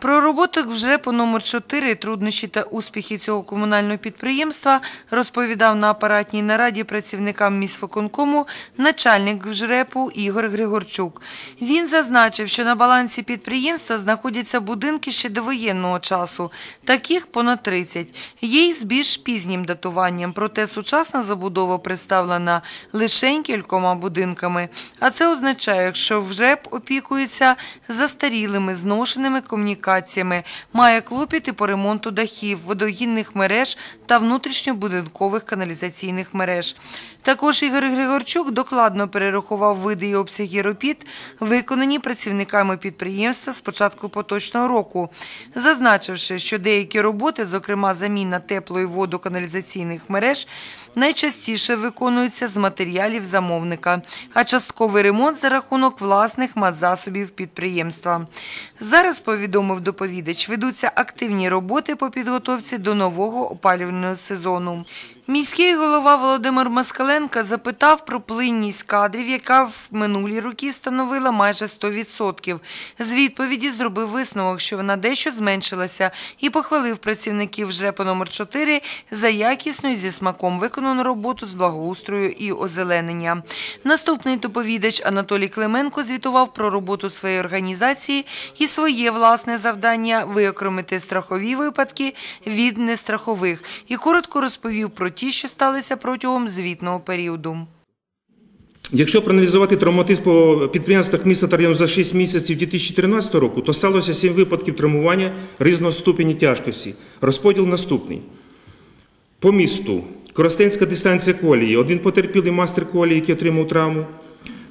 Про роботу ВЖРЕПу номер 4 труднощі та успіхи цього комунального підприємства розповідав на апаратній нараді працівникам міськвиконкому начальник ВЖРЕПу Ігор Григорчук. Він зазначив, що на балансі підприємства знаходяться будинки ще довоєнного часу, таких понад 30. Є й з більш пізнім датуванням, проте сучасна забудова представлена лише кількома будинками. А це означає, що ВЖРЕП опікується застарілими, зношеними комунікаціями, має клопіти по ремонту дахів, водогінних мереж та внутрішньобудинкових каналізаційних мереж. Також Ігор Григорчук докладно перерахував види і обсяги робіт, виконані працівниками підприємства з початку поточного року, зазначивши, що деякі роботи, зокрема заміна теплої водоканалізаційних мереж, найчастіше виконуються з матеріалів замовника, а частковий ремонт за рахунок власних матзасобів підприємства. Зараз, повідомив доповідач, ведуться активні роботи по підготовці до нового опалювального сезону. Міський голова Володимир Москаленко запитав про плинність кадрів, яка в минулі роки становила майже 100%. З відповіді зробив висновок, що вона дещо зменшилася і похвалив працівників ЖРЕПу номер 4 за якісну і зі смаком виконану роботу з благоустрою і озеленення. Наступний доповідач Анатолій Клименко звітував про роботу своєї організації і своє власне завдання виокремити страхові випадки від нестрахових і коротко розповів про ті, що сталися протягом звітного періоду. Якщо проаналізувати травматизм по підприємствах міста та району за 6 місяців 2013 року, то сталося 7 випадків травмування різного ступені тяжкості. Розподіл наступний. По місту Коростенська дистанція колії. Один потерпілий мастер колії, який отримав травму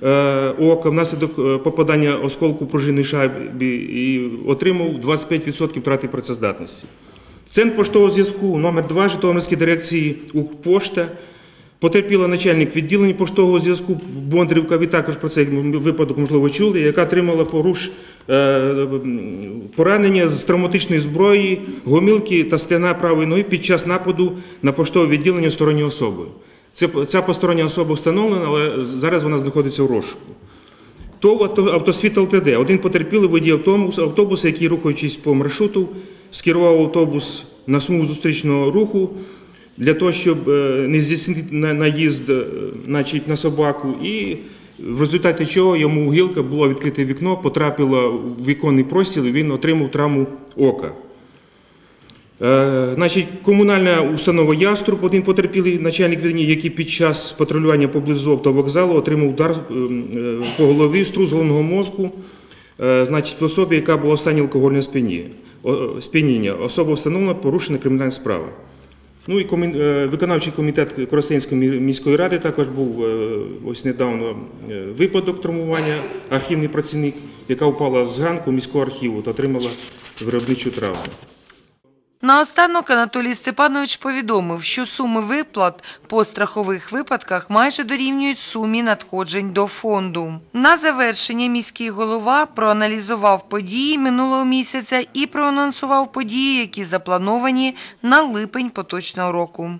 е, ока внаслідок е, попадання осколку пружинної шайби і отримав 25% втрати працездатності. Центр поштового зв'язку номер 2 Житомирської дирекції Укрпошта. Потерпіла начальник відділення поштового зв'язку Бондарівка, ви також про цей випадок, можливо, чули, яка отримала поруш е, поранення з травматичної зброї, гомілки та стегна правої ноги під час нападу на поштове відділення сторонньою особою. Це, ця постороння особа встановлена, але зараз вона знаходиться в розшуку. ТОВ «Авто- «Автосвіт ЛТД». Один потерпілий водій автобус, автобуса, який, рухаючись по маршруту, скерував автобус на смугу зустрічного руху для того, щоб е, не здійснити наїзд е, значить, на собаку. І в результаті чого йому гілка було відкрите вікно, потрапила в віконний простіл, і він отримав травму ока. Е, Значить, комунальна установа Яструб, один потерпілий начальник відділення, який під час патрулювання поблизу автовокзалу отримав удар е, е, по голові, струс головного мозку, значить, в особі, яка була в стані алкогольного сп'яніння. Особа встановлена, порушена кримінальна справа. Ну і е, виконавчий комітет Коростенської міської ради також був е, ось недавно е, випадок травмування, архівний працівник, яка впала з ганку міського архіву та отримала виробничу травму. Наостанок Анатолій Степанович повідомив, що суми виплат по страхових випадках майже дорівнюють сумі надходжень до фонду. На завершення міський голова проаналізував події минулого місяця і проанонсував події, які заплановані на липень поточного року.